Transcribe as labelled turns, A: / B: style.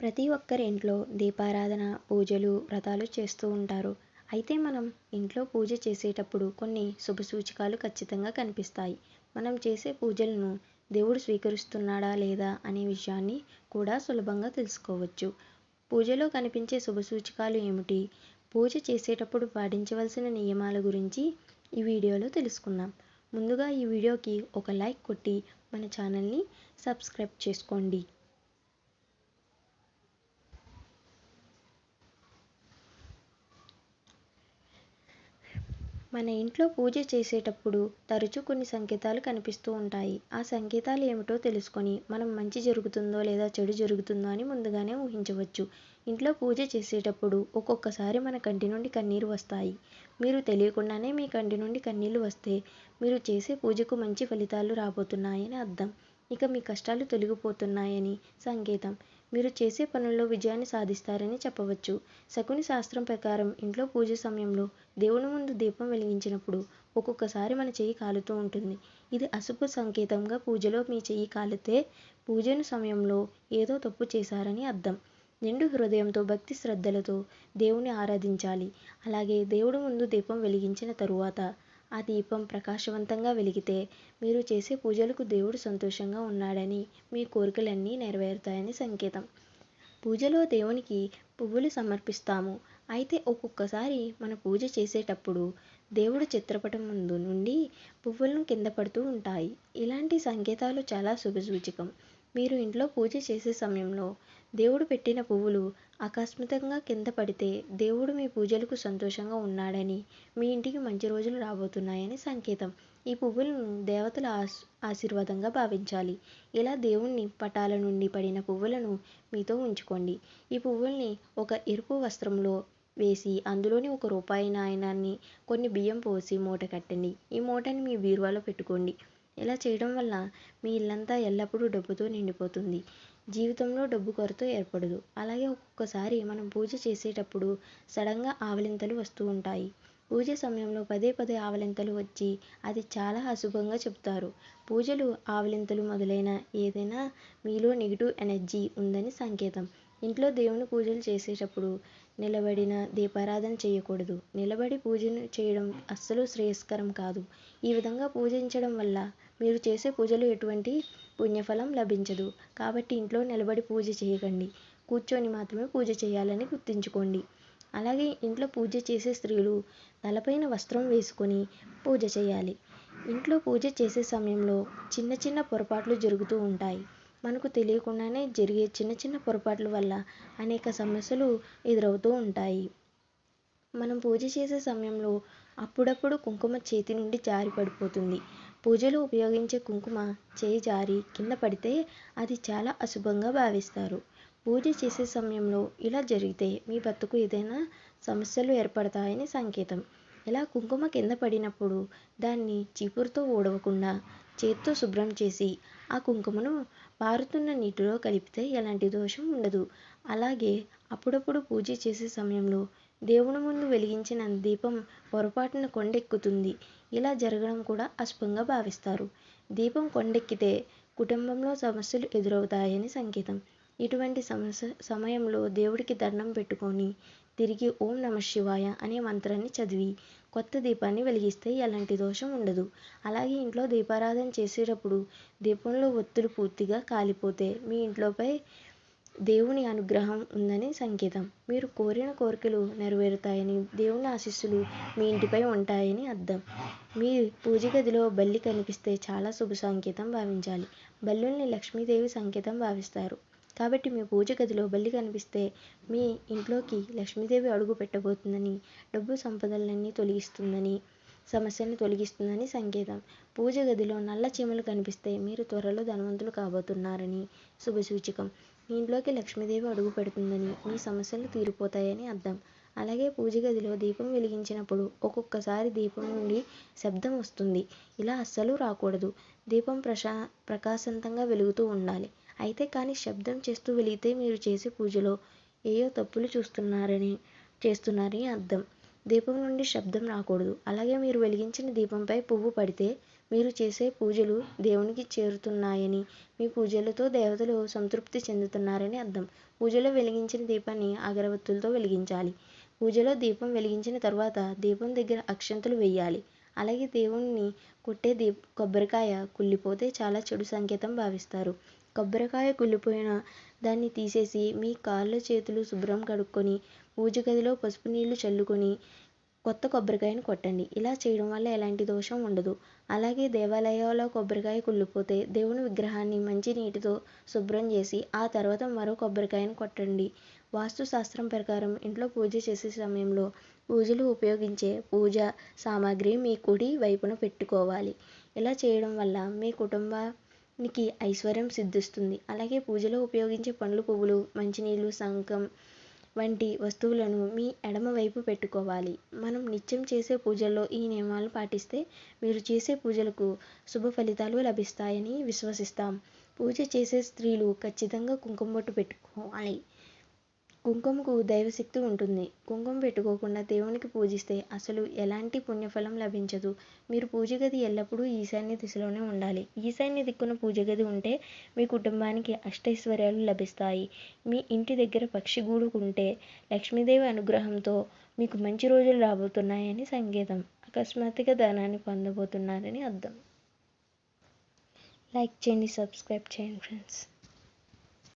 A: ప్రతి ఒక్కరి ఇంట్లో దీపారాధన పూజలు వ్రతాలు చేస్తూ ఉంటారు. అయితే మనం ఇంట్లో పూజ చేసేటప్పుడు కొన్ని శుభ సూచకాలు ఖచ్చితంగా కనిపిస్తాయి. మనం చేసే పూజలను దేవుడు స్వీకరిస్తున్నాడా లేదా అనే విషయాన్ని కూడా సులభంగా తెలుసుకోవచ్చు. పూజలో కనిపించే శుభ సూచకాలు ఏమిటి? పూజ చేసేటప్పుడు పాటించవలసిన నియమాల గురించి ఈ వీడియోలో తెలుసుకుందాం. ముందుగా ఈ వీడియోకి ఒక లైక్ కొట్టి మన ఛానల్ని సబ్స్క్రైబ్ చేసుకోండి. మన ఇంట్లో పూజ చేసేటప్పుడు తరచూ కొన్ని సంకేతాలు కనిపిస్తూ ఉంటాయి. ఆ సంకేతాలు ఏమిటో తెలుసుకొని మనం మంచి జరుగుతుందో లేదా చెడు జరుగుతుందో అని ముందుగానే ఊహించవచ్చు. ఇంట్లో పూజ చేసేటప్పుడు ఒక్కొక్కసారి మన కంటి నుండి కన్నీరు వస్తాయి. మీరు తెలియకుండానే మీ కంటి నుండి కన్నీళ్ళు వస్తే మీరు చేసే పూజకు మంచి ఫలితాలు రాబోతున్నాయని అర్థం. ఇక మీ కష్టాలు తొలగిపోతున్నాయని సంకేతం. మీరు చేసే పనుల్లో విజయాన్ని సాధిస్తారని చెప్పవచ్చు. శకుని శాస్త్రం ప్రకారం ఇంట్లో పూజ సమయంలో దేవుని ముందు దీపం వెలిగించినప్పుడు ఒక్కొక్కసారి మన చెయ్యి కాలుతూ ఉంటుంది. ఇది అశుభ సంకేతంగా పూజలో మీ చెయ్యి కాలితే పూజను సమయంలో ఏదో తప్పు చేశారని అర్థం. నిండు హృదయంతో భక్తి శ్రద్ధలతో దేవుని ఆరాధించాలి. అలాగే దేవుడి ముందు దీపం వెలిగించిన తరువాత ఆ దీపం ప్రకాశవంతంగా వెలిగితే మీరు చేసే పూజలకు దేవుడు సంతోషంగా ఉన్నాడని మీ కోరికలన్నీ నెరవేరుతాయని సంకేతం. పూజలో దేవునికి పువ్వులు సమర్పిస్తాము. అయితే ఒక్కొక్కసారి మన పూజ చేసేటప్పుడు దేవుడు చిత్రపటం ముందు నుండి పువ్వులను కింద పడుతూ ఉంటాయి. ఇలాంటి సంకేతాలు చాలా శుభసూచకం. మీరు ఇంట్లో పూజ చేసే సమయంలో దేవుడు పెట్టిన పువ్వులు ఆకస్మికంగా కింద పడితే దేవుడు మీ పూజలకు సంతోషంగా ఉన్నాడని మీ ఇంటికి మంచి రోజులు రాబోతున్నాయని సంకేతం. ఈ పువ్వులను దేవతల ఆశ్ ఆశీర్వాదంగా భావించాలి. ఇలా దేవుణ్ణి పటాల నుండి పడిన పువ్వులను మీతో ఉంచుకోండి. ఈ పువ్వుల్ని ఒక ఎరుపు వస్త్రంలో వేసి అందులోని ఒక రూపాయి నాయనాన్ని కొన్ని బియ్యం పోసి మూట కట్టండి. ఈ మూటని మీ బీరువాలో పెట్టుకోండి. ఇలా చేయడం వల్ల మీ ఇల్లంతా ఎల్లప్పుడూ డబ్బుతో నిండిపోతుంది. జీవితంలో డబ్బు కొరత ఏర్పడదు. అలాగే ఒక్కొక్కసారి మనం పూజ చేసేటప్పుడు సడన్గా ఆవలింతలు వస్తూ ఉంటాయి. పూజ సమయంలో పదే పదే ఆవలింతలు వచ్చి అది చాలా అశుభంగా చెప్తారు. పూజలు ఆవలింతలు మొదలైన ఏదైనా మీలో నెగిటివ్ ఎనర్జీ ఉందని సంకేతం. ఇంట్లో దేవుని పూజలు చేసేటప్పుడు నిలబడిన దీపారాధన చేయకూడదు. నిలబడి పూజను చేయడం అస్సలు శ్రేయస్కరం కాదు. ఈ విధంగా పూజించడం వల్ల మీరు చేసే పూజలు ఎటువంటి పుణ్యఫలం లభించదు. కాబట్టి ఇంట్లో నిలబడి పూజ చేయకండి. కూర్చొని మాత్రమే పూజ చేయాలని గుర్తుంచుకోండి. అలాగే ఇంట్లో పూజ చేసే స్త్రీలు తలపైన వస్త్రం వేసుకొని పూజ చేయాలి. ఇంట్లో పూజ చేసే సమయంలో చిన్న చిన్న పొరపాట్లు జరుగుతూ ఉంటాయి. మనకు తెలియకుండానే జరిగే చిన్న చిన్న పొరపాట్ల వల్ల అనేక సమస్యలు ఎదురవుతూ ఉంటాయి. మనం పూజ చేసే సమయంలో అప్పుడప్పుడు కుంకుమ చేతి నుండి జారి పడిపోతుంది. పూజలో ఉపయోగించే కుంకుమ చేయి జారి కింద పడితే అది చాలా అశుభంగా భావిస్తారు. పూజ చేసే సమయంలో ఇలా జరిగితే మీ బతుకు ఏదైనా సమస్యలు ఏర్పడతాయని సంకేతం. ఇలా కుంకుమ కింద పడినప్పుడు దాన్ని చీపురుతో ఊడవకుండా చేత్తో శుభ్రం చేసి ఆ కుంకుమను పారుతున్న నీటిలో కలిపితే ఎలాంటి దోషం ఉండదు. అలాగే అప్పుడప్పుడు పూజ చేసే సమయంలో దేవుని ముందు వెలిగించిన దీపం పొరపాటున కొండెక్కుతుంది. ఇలా జరగడం కూడా అశుభంగా భావిస్తారు. దీపం కొండెక్కితే కుటుంబంలో సమస్యలు ఎదురవుతాయని సంకేతం. ఇటువంటి సమస్య సమయంలో దేవుడికి దండం పెట్టుకొని తిరిగి ఓం నమ శివాయ అనే మంత్రాన్ని చదివి కొత్త దీపాన్ని వెలిగిస్తే ఎలాంటి దోషం ఉండదు. అలాగే ఇంట్లో దీపారాధన చేసేటప్పుడు దీపంలో ఒత్తులు పూర్తిగా కాలిపోతే మీ ఇంట్లోపై దేవుని అనుగ్రహం ఉందని సంకేతం. మీరు కోరిన కోరికలు నెరవేరుతాయని దేవుని ఆశీస్సులు మీ ఇంటిపై ఉంటాయని అర్థం. మీ పూజ గదిలో బల్లి కనిపిస్తే చాలా శుభ సంకేతం భావించాలి. బల్లుల్ని లక్ష్మీదేవి సంకేతం భావిస్తారు. కాబట్టి మీ పూజ గదిలో బల్లి కనిపిస్తే మీ ఇంట్లోకి లక్ష్మీదేవి అడుగు పెట్టబోతుందని డబ్బు సంపదలన్నీ తొలగిస్తుందని సమస్యను తొలగిస్తుందని సంకేతం. పూజ గదిలో నల్ల చీమలు కనిపిస్తే మీరు త్వరలో ధనవంతులు కాబోతున్నారని శుభసూచకం. మీ ఇంట్లోకి లక్ష్మీదేవి అడుగు పెడుతుందని మీ సమస్యలు తీరిపోతాయని అర్థం. అలాగే పూజ గదిలో దీపం వెలిగించినప్పుడు ఒక్కొక్కసారి దీపం నుండి శబ్దం వస్తుంది. ఇలా అస్సలు రాకూడదు. దీపం ప్రశా ప్రకాశవంతంగా వెలుగుతూ ఉండాలి. అయితే కానీ శబ్దం చేస్తూ వెలిగితే మీరు చేసే పూజలో ఏయో తప్పులు చూస్తున్నారని చేస్తున్నారని అర్థం. దీపం నుండి శబ్దం రాకూడదు. అలాగే మీరు వెలిగించిన దీపంపై పువ్వు పడితే మీరు చేసే పూజలు దేవునికి చేరుతున్నాయని మీ పూజలతో దేవతలు సంతృప్తి చెందుతున్నారని అర్థం. పూజలో వెలిగించిన దీపాన్ని అగరబత్తులతో వెలిగించాలి. పూజలో దీపం వెలిగించిన తర్వాత దీపం దగ్గర అక్షంతలు వేయాలి. అలాగే దేవుణ్ణి కొట్టే దీప కొబ్బరికాయ కుళ్ళిపోతే చాలా చెడు సంకేతం భావిస్తారు. కొబ్బరికాయ కుళ్ళిపోయిన దాన్ని తీసేసి మీ కాళ్ళు చేతులు శుభ్రం కడుక్కొని పూజ గదిలో పసుపు నీళ్ళు చల్లుకొని కొత్త కొబ్బరికాయను కొట్టండి. ఇలా చేయడం వల్ల ఎలాంటి దోషం ఉండదు. అలాగే దేవాలయాల్లో కొబ్బరికాయ కుళ్ళిపోతే దేవుని విగ్రహాన్ని మంచి నీటితో శుభ్రం చేసి ఆ తర్వాత మరో కొబ్బరికాయను కొట్టండి. వాస్తు శాస్త్రం ప్రకారం ఇంట్లో పూజ చేసే సమయంలో పూజలు ఉపయోగించే పూజ సామాగ్రి మీ కుడి వైపున పెట్టుకోవాలి. ఇలా చేయడం వల్ల మీ కుటుంబ కుటుంబానికి ఐశ్వర్యం సిద్ధిస్తుంది. అలాగే పూజలో ఉపయోగించే పండ్లు పువ్వులు మంచినీళ్ళు శంఖం వంటి వస్తువులను మీ ఎడమ వైపు పెట్టుకోవాలి. మనం నిత్యం చేసే పూజల్లో ఈ నియమాలు పాటిస్తే మీరు చేసే పూజలకు శుభ ఫలితాలు లభిస్తాయని విశ్వసిస్తాం. పూజ చేసే స్త్రీలు ఖచ్చితంగా కుంకుమ బొట్టు పెట్టుకోవాలి. కుంకుమకు దైవశక్తి ఉంటుంది. కుంకుమ పెట్టుకోకుండా దేవునికి పూజిస్తే అసలు ఎలాంటి పుణ్యఫలం లభించదు. మీరు పూజ గది ఎల్లప్పుడూ ఈశాన్య దిశలోనే ఉండాలి. ఈశాన్య దిక్కున పూజ గది ఉంటే మీ కుటుంబానికి అష్టైశ్వర్యాలు లభిస్తాయి. మీ ఇంటి దగ్గర పక్షి గూడు ఉంటే లక్ష్మీదేవి అనుగ్రహంతో మీకు మంచి రోజులు రాబోతున్నాయని సంకేతం. అకస్మాత్తుగా ధనాన్ని పొందబోతున్నారని అర్థం. లైక్ చేయండి సబ్స్క్రైబ్ చేయండి ఫ్రెండ్స్.